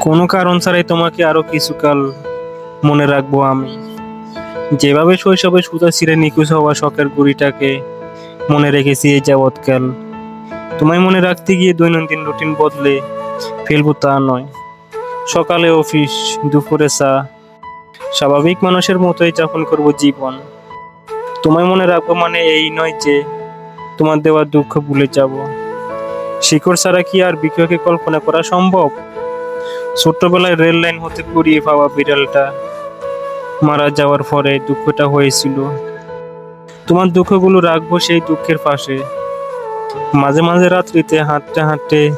কোনো কারণ ছাড়াই তোমাকে আরও কিছুকাল মনে রাখব আমি। যেভাবে শৈশবে সুতা ছিঁড়ে নিখোঁজ হওয়া শখের গুড়িটাকে মনে রেখেছি এই যাবৎকাল। তোমায় মনে রাখতে গিয়ে দৈনন্দিন রুটিন বদলে ফেলব তা নয়। সকালে অফিস, দুপুরে চা, স্বাভাবিক মানুষের মতোই যাপন করব জীবন। তোমায় মনে রাখব মানে এই নয় যে তোমার দেওয়ার দুঃখ ভুলে যাব। শিকড় ছাড়া কি আর বিক্রয়কে কল্পনা করা সম্ভব? ছোট্টবেলায় রেল লাইন হতে কুড়িয়ে পাওয়া বিড়ালটা মারা যাওয়ার পরে দুঃখটা হয়েছিল। তোমার দুঃখগুলো রাখব সেই দুঃখের পাশে। মাঝে মাঝে রাত্রিতে হাঁটতে হাঁটতে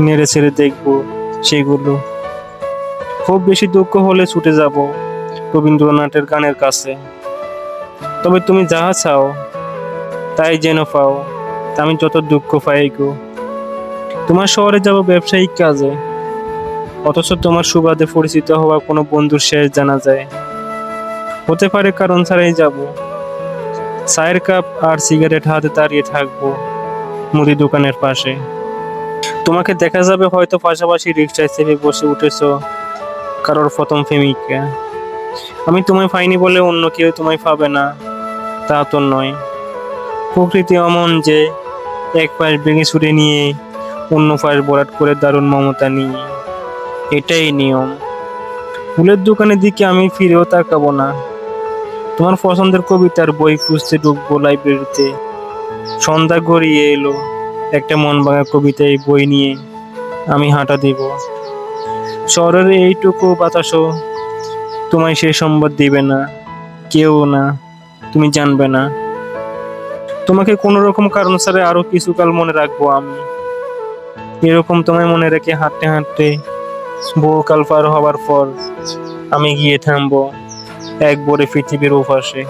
নেড়ে ছেড়ে দেখব সেগুলো। খুব বেশি দুঃখ হলে ছুটে যাব রবীন্দ্রনাথের গানের কাছে। তবে তুমি যাহা চাও, তাই যেন পাও। আমি যত দুঃখ পাই গো। তোমার শহরে যাব ব্যবসায়িক কাজে। অথচ তোমার সুবাদে পরিচিত হওয়া কোনো বন্ধুর শেষ জানা যায়। হতে পারে কারণ ছাড়াই যাব। চায়ের কাপ আর সিগারেট হাতে দাঁড়িয়ে থাকব মুদি দোকানের পাশে। তোমাকে দেখা যাবে হয়তো পাশাপাশি রিক্সায় চেপে বসে উঠেছো কারোর প্রথম প্রেমিকা আমি তোমায় পাইনি বলে অন্য কেউ তোমায় পাবে না, তা তো নয়। প্রকৃতি অমন যে এক পাশ ভেঙে ছুটে নিয়ে অন্য পাশ বরাট করে দারুণ মমতা নিয়ে। এটাই নিয়ম। ফুলের দোকানের দিকে আমি ফিরেও তাকাবো না। তোমার পছন্দের কবিতার বই খুঁজতে ঢুকবো লাইব্রেরিতে। সন্ধ্যা গড়িয়ে এলো। একটা মন ভাঙা কবিতা এই বই নিয়ে আমি হাঁটা দিব। শহরের এইটুকু বাতাসও তোমায় সেই সম্বাদ দিবে না। কেউ না, তুমি জানবে না। তোমাকে কোনো রকম কারণ ছাড়া আরও কিছুকাল মনে রাখব আমি। এরকম তোমায় মনে রেখে হাঁটতে হাঁটতে বহুকাল পার হবার পর আমি গিয়ে থামবো এক বড়ে পৃথিবীর ওপাশে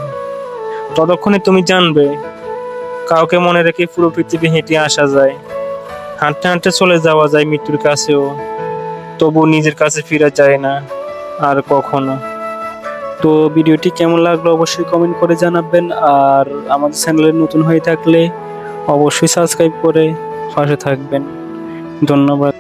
ততক্ষণে তুমি জানবে, কাউকে মনে রেখে পুরো পৃথিবী হেঁটে আসা যায়। হাঁটতে হাঁটতে চলে যাওয়া যায় মৃত্যুর কাছেও। তবু নিজের কাছে ফিরা যায় না, আর কখনো। তো ভিডিওটি কেমন লাগল অবশ্যই কমেন্ট করে জানাবেন, আর আমাদের চ্যানেলে নতুন হয়ে থাকলে অবশ্যই সাবস্ক্রাইব করে পাশে থাকবেন। ধন্যবাদ।